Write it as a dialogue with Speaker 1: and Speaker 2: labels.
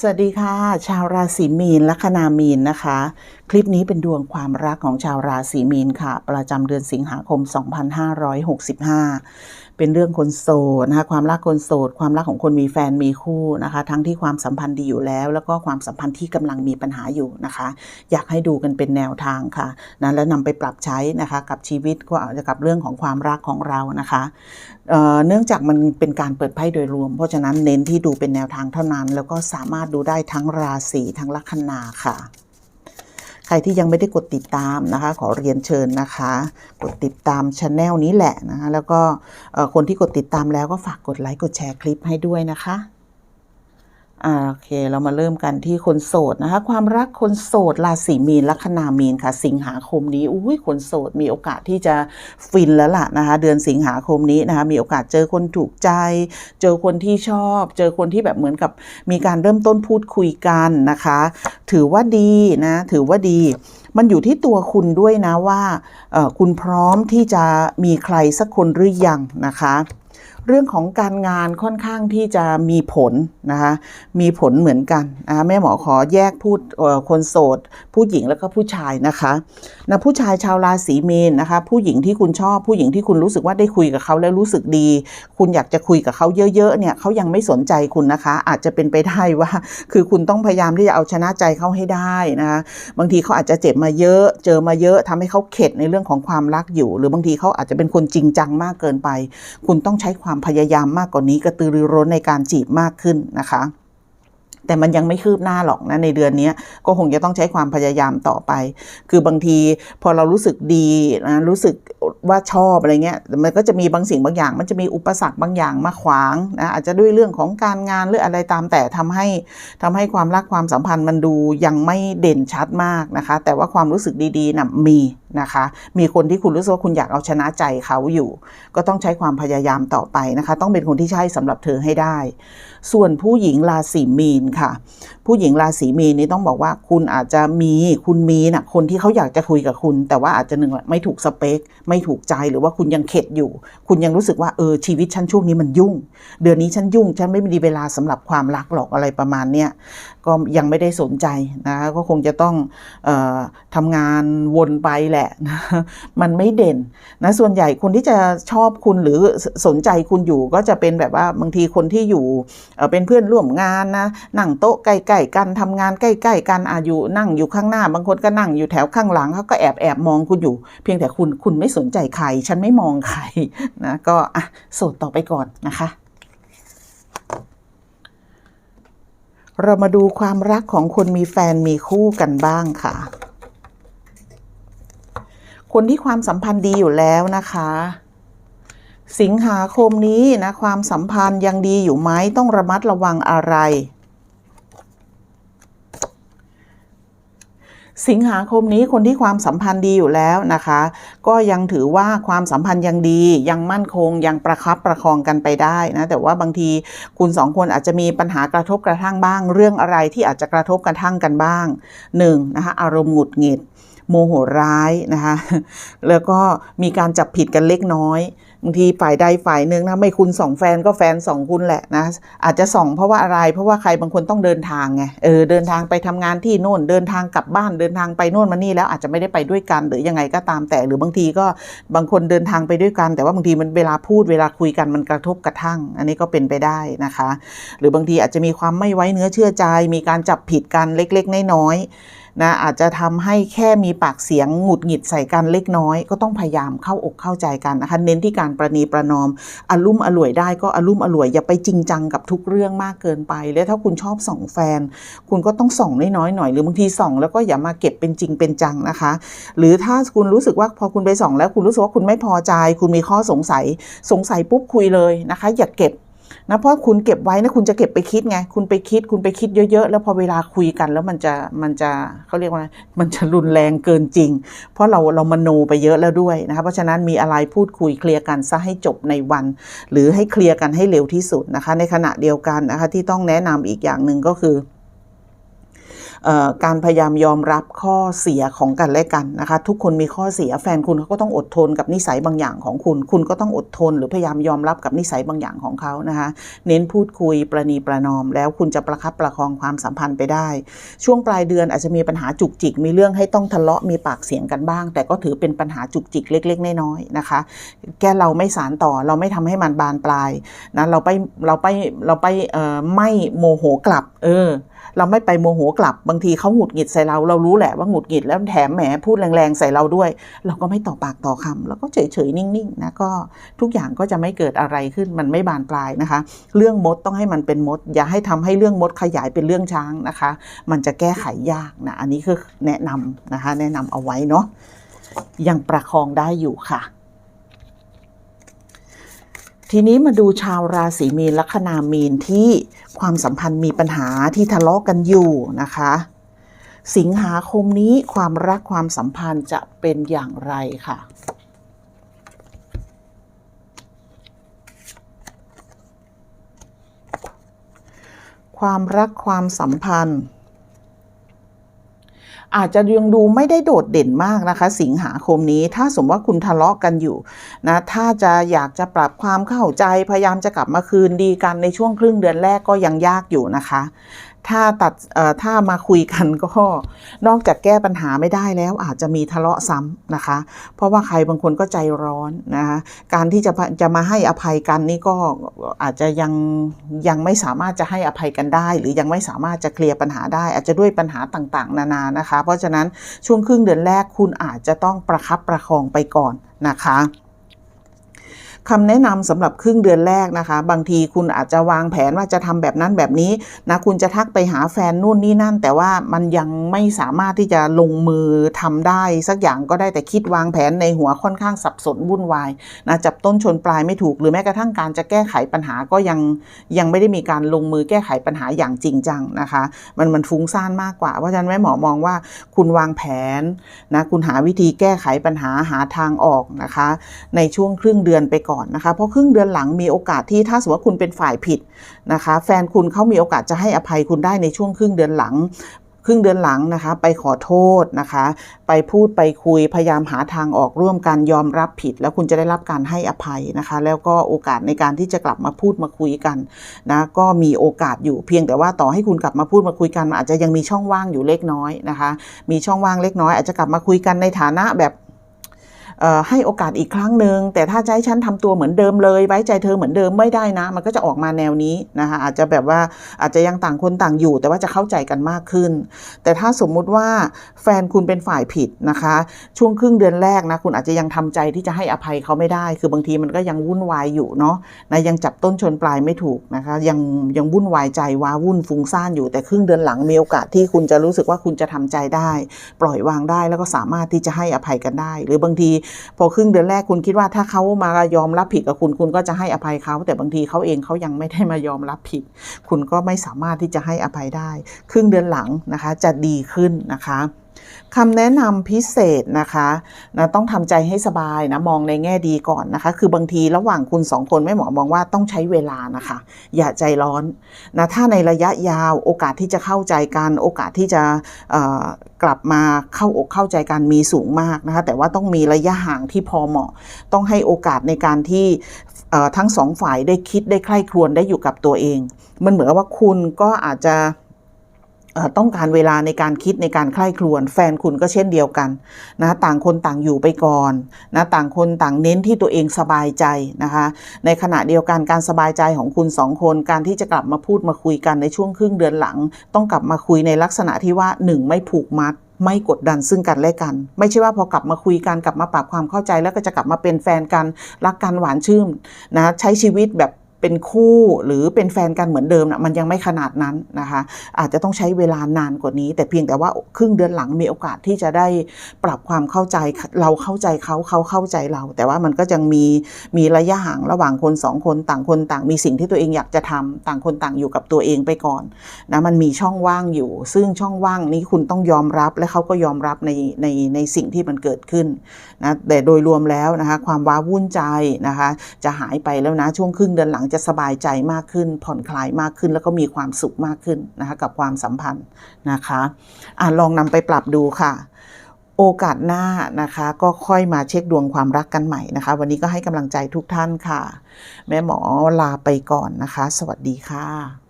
Speaker 1: สวัสดีค่ะ ชาวราศีมีนลัคนามีนนะคะ คลิปนี้เป็นดวงความรักของชาวราศีมีนค่ะ ประจำเดือนสิงหาคม 2565 เป็นเรื่องคนโสดนะคะความรักคนโสด ความรักของคนมีแฟนมีคู่นะคะ ทั้งที่ความสัมพันธ์ดีอยู่แล้ว แล้วก็ความสัมพันธ์ที่กำลังมีปัญหาอยู่นะคะ อยากให้ดูกันเป็นแนวทางค่ะนะแล้วนำไปปรับใช้นะคะกับชีวิตก็อาจจะกับเรื่องของความรักของเรานะคะเเนื่องจากมันเป็นการเปิดไพ่โดยรวม เพราะฉะนั้นเน้นที่ดูเป็นแนวทางเท่านั้นแล้วก็สามารถดูได้ทั้งราศีทั้งลัคนาค่ะ ใครที่ยังไม่ได้กดติดตามนะคะ ขอเรียนเชิญนะคะ กดติดตามช anel นี้แหละนะคะแล้วก็คนที่กดติดตามแล้วก็ฝากกดไลค์กดแชร์คลิปให้ด้วยนะคะ อ่าโอเคเรามาเริ่มกันที่คนโสดนะคะ ความรักคนโสดราศีมีนลัคนามีนค่ะ สิงหาคมนี้อุ้ยคนโสดมีโอกาสที่จะฟินแล้วล่ะนะคะ เดือนสิงหาคมนี้นะคะ มีโอกาสเจอคนถูกใจ เจอคนที่ชอบ เจอคนที่แบบเหมือนกับมีการเริ่มต้นพูดคุยกันนะคะ ถือว่าดีนะถือว่าดีมันอยู่ที่ตัวคุณด้วยนะว่าคุณพร้อมที่จะมีใครสักคนหรือยังนะคะ เรื่องของการงานค่อนข้างที่จะมีผลนะคะมีผลเหมือนกันนะะแม่หมอขอแยกพูดคนโสด ผู้หญิงแล้วก็ผู้ชายนะคะนะผู้ชายชาวราศีเมนนะคะ ผู้หญิงที่คุณชอบผู้หญิงที่คุณรู้สึกว่าได้คุยกับเขาแล้วรู้สึกดี คุณอยากจะคุยกับเขาเยอะๆเนี่ยเขายังไม่สนใจคุณนะคะ อาจจะเป็นไปได้ว่า คือคุณต้องพยายามที่จะเอาชนะใจเขาให้ได้นะคะบางทีเขาอาจจะเจ็บมาเยอะ เจอมาเยอะทำให้เขาเข็ดในเรื่องของความรักอยู่ หรือบางทีเขาอาจจะเป็นคนจริงจังมากเกินไป คุณต้องใช้ความพยายามมากกว่านี้กระตือรือร้นในการจีบมากขึ้นนะคะแต่มันยังไม่คืบหน้าหรอกนะในเดือนนี้ก็คงจะต้องใช้ความพยายามต่อไป คือบางทีพอเรารู้สึกดีนะรู้สึกว่าชอบอะไรเงี้ยมันก็จะมีบางสิ่งบางอย่าง มันจะมีอุปสรรคบางอย่างมาขวางนะอาจจะด้วยเรื่องของการงานหรืออะไรตามแต่ทำให้ทำให้ความรักความสัมพันธ์มันดูยังไม่เด่นชัดมากนะคะ แต่ว่าความรู้สึกดีๆนะมี นะคะ มีคนที่คุณรู้สึกว่าคุณอยากเอาชนะใจเขาอยู่ ก็ต้องใช้ความพยายามต่อไปนะคะ ต้องเป็นคนที่ใช่สำหรับเธอให้ได้ ส่วนผู้หญิงราศีมีนค่ะ ผู้หญิงราศีมีนนี่ต้องบอกว่าคุณอาจจะมีคุณมีนะ่ะคนที่เขาอยากจะคุยกับคุณ แต่ว่าอาจจะหนึ่งไม่ถูกสเปค ไม่ถูกใจหรือว่าคุณยังเข็ดอยู่ คุณยังรู้สึกว่าเออชีวิตฉันช่วงนี้มันยุ่ง เดือนนี้ฉันยุ่งฉันไม่มีเวลาสำหรับความรักหรอกอะไรประมาณเนี้ยก็ยังไม่ได้สนใจนะคะก็คงจะต้องออทำงานวนไปแหละนะมันไม่เด่นนะส่วนใหญ่คนที่จะชอบคุณหรือสนใจคุณอยู่ก็จะเป็นแบบว่าบางทีคนที่อยู่เป็นเพื่อนร่วมงานนะนั่งโต๊ะใกล้ๆกันทำงานใกล้ๆกันอายุนั่งอยู่ข้างหน้า บางคนก็นั่งอยู่แถวข้างหลังเขาก็แอบแอบมองคุณอยู่ เพียงแต่คุณคุณไม่สนใจใคร ฉันไม่มองใครนะก็อะโสดต่อไปก่อนนะคะเรามาดูความรักของคนมีแฟนมีคู่กันบ้างค่ะ คนที่ความสัมพันธ์ดีอยู่แล้วนะคะ สิงหาคมนี้นะความสัมพันธ์ยังดีอยู่ไหมต้องระมัดระวังอะไร สิงหาคมนี้คนที่ความสัมพันธ์ดีอยู่แล้วนะคะ ก็ยังถือว่าความสัมพันธ์ยังดียังมั่นคงยังประคับประคองกันไปได้นะแต่ว่าบางทีคุณสองคนอาจจะมีปัญหากระทบกระทั่งบ้าง เรื่องอะไรที่อาจจะกระทบกระทั่งกันบ้างหนึ่งนะคะอารมณ์หงุดหงิด โมโหร้ายนะคะแล้วก็มีการจับผิดกันเล็กน้อยบางทีฝ่ายใดฝ่ายหนึ่งนะไม่คุณสองแฟนก็แฟนสองคุณแหละนะอาจจะส่องเพราะว่าอะไร เพราะว่าใครบางคนต้องเดินทางไงเออเดินทางไปทำงานที่โน่น เดินทางกลับบ้านเดินทางไปโน่นมานี่แล้วอาจจะไม่ได้ไปด้วยกันหรือยังไงก็ตามแต่ หรือบางทีก็บางคนเดินทางไปด้วยกัน แต่ว่าบางทีมันเวลาพูดเวลาคุยกันมันกระทบกระทั่ง อันนี้ก็เป็นไปได้นะคะ หรือบางทีอาจจะมีความไม่ไว้เนื้อเชื่อใจ มีการจับผิดกันเล็ก ๆ น้อยๆ นะอาจจะทำให้แค่มีปากเสียงหงุดหงิดใส่กันเล็กน้อย ก็ต้องพยายามเข้าอกเข้าใจกันนะคะเน้นที่การประนีประนอมอารมุ่มอร่วยได้ก็อารมุ่มอร่วยอย่าไปจริงจังกับทุกเรื่องมากเกินไป แล้วถ้าคุณชอบส่องแฟน คุณก็ต้องส่องน้อยๆหน่อยหรือบางทีส่อง แล้วก็อย่ามาเก็บเป็นจริงเป็นจังนะคะ หรือถ้าคุณรู้สึกว่าพอคุณไปส่อง แล้วคุณรู้สึกว่าคุณไม่พอใจ คุณมีข้อสงสัยสงสัยปุ๊บคุยเลยนะคะ อย่าเก็บ นะเพราะคุณเก็บไว้นะคุณจะเก็บไปคิดไง คุณไปคิด คุณไปคิดเยอะๆ แล้วพอเวลาคุยกัน แล้วมันจะมันจะเขาเรียกว่ามันจะรุนแรงเกินจริง เพราะเราเรามโนไปเยอะแล้วด้วยนะคะเพราะฉะนั้นมีอะไรพูดคุยเคลียร์กันซะให้จบในวัน หรือให้เคลียร์กันให้เร็วที่สุดนะคะ ในขณะเดียวกันนะคะที่ต้องแนะนำอีกอย่างหนึ่งก็คือ การพยายามยอมรับข้อเสียของกันและกันนะคะ ทุกคนมีข้อเสียแฟนคุณเขาก็ต้องอดทนกับนิสัยบางอย่างของคุณ คุณก็ต้องอดทน หรือพยายามยอมรับกับนิสัยบางอย่างของเขานะคะ เน้นพูดคุยประนีประนอม แล้วคุณจะประคับประคองความสัมพันธ์ไปได้ ช่วงปลายเดือนอาจจะมีปัญหาจุกจิกมีเรื่องให้ต้องทะเลาะมีปากเสียงกันบ้าง แต่ก็ถือเป็นปัญหาจุกจิกเล็ก ๆ น้อยๆนะคะแค่เราไม่สารต่อเราไม่ทำให้มันบานปลายนะเราไปเราไปเราไปไม่โมโหกลับ เออ เราไม่ไปโมโหกลับบางทีเขาหงุดหงิดใส่เรา เรารู้แหละว่าหงุดหงิดแล้วแถมแหมพูดแรงๆใส่เราด้วย เราก็ไม่ต่อปากต่อคำแล้วก็เฉยๆนิ่งๆนะก็ทุกอย่างก็จะไม่เกิดอะไรขึ้นมันไม่บานปลายนะคะ เรื่องมดต้องให้มันเป็นมด อย่าให้ทำให้เรื่องมดขยายเป็นเรื่องช้างนะคะ มันจะแก้ไขยากนะอันนี้คือแนะนำนะคะ แนะนำเอาไว้เนาะยังประคองได้อยู่ค่ะ ทีนี้มาดูชาวราศีมีนลัคนามีนที่ความสัมพันธ์มีปัญหาที่ทะเลาะกันอยู่นะคะ สิงหาคมนี้ความรักความสัมพันธ์จะเป็นอย่างไรค่ะความรักความสัมพันธ์ อาจจะยังดูไม่ได้โดดเด่นมากนะคะ สิงหาคมนี้ ถ้าสมมติว่าคุณทะเลาะกันอยู่นะถ้าจะอยากจะปรับความเข้าใจพยายามจะกลับมาคืนดีกันในช่วงครึ่งเดือนแรกก็ยังยากอยู่นะคะ ถ้าตัดถ้ามาคุยกันก็นอกจากแก้ปัญหาไม่ได้แล้ว อาจจะมีทะเลาะซ้ำนะคะ เพราะว่าใครบางคนก็ใจร้อนนะคะการที่จะจะมาให้อภัยกันนี่ก็อาจจะยังยังไม่สามารถจะให้อภัยกันได้ หรือยังไม่สามารถจะเคลียร์ปัญหาได้ อาจจะด้วยปัญหาต่างๆ นานานะคะเพราะฉะนั้นช่วงครึ่งเดือนแรกคุณอาจจะต้องประคับประคองไปก่อนนะคะ คำแนะนำสำหรับครึ่งเดือนแรกนะคะ บางทีคุณอาจจะวางแผนว่าจะทำแบบนั้นแบบนี้นะคุณจะทักไปหาแฟนนู่นนี่นั่น แต่ว่ามันยังไม่สามารถที่จะลงมือทำได้ สักอย่างก็ได้แต่คิดวางแผนในหัวค่อนข้างสับสนวุ่นวายนะจับต้นชนปลายไม่ถูก หรือแม้กระทั่งการจะแก้ไขปัญหาก็ยังยังไม่ได้มีการลงมือแก้ไขปัญหาอย่างจริงจังนะคะ มันมันฟุ้งซ่านมากกว่าเพราะฉะนั้นแม่หมอมองว่าคุณวางแผนนะคุณหาวิธีแก้ไขปัญหาหาทางออกนะคะ ในช่วงครึ่งเดือนไปก่อนนะคะ เพราะครึ่งเดือนหลังมีโอกาสที่ถ้าสมมติว่าคุณเป็นฝ่ายผิดนะคะ แฟนคุณเขามีโอกาสจะให้อภัยคุณได้ในช่วงครึ่งเดือนหลังครึ่งเดือนหลังนะคะ ไปขอโทษนะคะ ไปพูดไปคุยพยายามหาทางออกร่วมกันยอมรับผิด แล้วคุณจะได้รับการให้อภัยนะคะ แล้วก็โอกาสในการที่จะกลับมาพูดมาคุยกันนะก็มีโอกาสอยู่เพียงแต่ว่าต่อให้คุณกลับมาพูดมาคุยกันมันอาจจะยังมีช่องว่างอยู่เล็กน้อยนะคะ มีช่องว่างเล็กน้อยอาจจะกลับมาคุยกันในฐานะแบบ ให้โอกาสอีกครั้งหนึ่งแต่ถ้าจะให้ฉันทำตัวเหมือนเดิมเลย ไว้ใจเธอเหมือนเดิมไม่ได้นะ มันก็จะออกมาแนวนี้นะคะอาจจะแบบว่าอาจจะยังต่างคนต่างอยู่ แต่ว่าจะเข้าใจกันมากขึ้น แต่ถ้าสมมุติว่าแฟนคุณเป็นฝ่ายผิดนะคะ ช่วงครึ่งเดือนแรกนะคุณอาจจะยังทำใจที่จะให้อภัยเขาไม่ได้ คือบางทีมันก็ยังวุ่นวายอยู่เนาะนะยังจับต้นชนปลายไม่ถูกนะคะยังยังวุ่นวายใจว้าวุ่นฟุ้งซ่านอยู่แต่ครึ่งเดือนหลังมีโอกาสที่คุณจะรู้สึกว่าคุณจะทำใจได้ ปล่อยวางได้แล้วก็สามารถที่จะให้อภัยกันได้ หรือบางทีพอครึ่งเดือนแรกคุณคิดว่าถ้าเขามายอมรับผิดกับคุณคุณก็จะให้อภัยเขา แต่บางทีเขาเองเขายังไม่ได้มายอมรับผิด คุณก็ไม่สามารถที่จะให้อภัยได้ ครึ่งเดือนหลังนะคะจะดีขึ้นนะคะ คำแนะนำพิเศษนะคะนะต้องทำใจให้สบายนะมองในแง่ดีก่อนนะคะ คือบางทีระหว่างคุณสองคนแม่หมอมองว่าต้องใช้เวลานะคะ อย่าใจร้อนนะถ้าในระยะยาวโอกาสที่จะเข้าใจกัน โอกาสที่จะกลับมาเข้าอกเข้าใจกันมีสูงมากนะคะ แต่ว่าต้องมีระยะห่างที่พอเหมาะ ต้องให้โอกาสในการที่ทั้งสองฝ่ายได้คิดได้ใคร่ครวญได้อยู่กับตัวเอง มันเหมือนว่าคุณก็อาจจะ ต้องการเวลาในการคิดในการใคร่ครวญแฟนคุณก็เช่นเดียวกันนะต่างคนต่างอยู่ไปก่อนนะต่างคนต่างเน้นที่ตัวเองสบายใจนะคะในขณะเดียวกันการสบายใจของคุณสองคนการที่จะกลับมาพูดมาคุยกันในช่วงครึ่งเดือนหลัง ต้องกลับมาคุยในลักษณะที่ว่าหนึ่งไม่ผูกมัดไม่กดดันซึ่งกันและกัน ไม่ใช่ว่าพอกลับมาคุยกันกลับมาปรับความเข้าใจแล้วก็จะกลับมาเป็นแฟนกันรักกันหวานชื่นนะใช้ชีวิตแบบ เป็นคู่หรือเป็นแฟนกันเหมือนเดิมนะมันยังไม่ขนาดนั้นนะคะ อาจจะต้องใช้เวลานานกว่านี้ แต่เพียงแต่ว่าครึ่งเดือนหลังมีโอกาสที่จะได้ปรับความเข้าใจเราเข้าใจเขาเขาเข้าใจเรา แต่ว่ามันก็ยังมีมีระยะห่างระหว่างคนสองคนต่างคนต่างมีสิ่งที่ตัวเองอยากจะทำต่างคนต่างอยู่กับตัวเองไปก่อนนะมันมีช่องว่างอยู่ ซึ่งช่องว่างนี้คุณต้องยอมรับและเขาก็ยอมรับในในในสิ่งที่มันเกิดขึ้นนะแต่โดยรวมแล้วนะคะความว้าวุ่นใจนะคะจะหายไปแล้วนะช่วงครึ่งเดือนหลังจะสบายใจมากขึ้น ผ่อนคลายมากขึ้น แล้วก็มีความสุขมากขึ้นนะคะกับความสัมพันธ์นะคะอะลองนำไปปรับดูค่ะ โอกาสหน้านะคะ ก็ค่อยมาเช็คดวงความรักกันใหม่นะคะ วันนี้ก็ให้กำลังใจทุกท่านค่ะ แม่หมอลาไปก่อนนะคะ สวัสดีค่ะ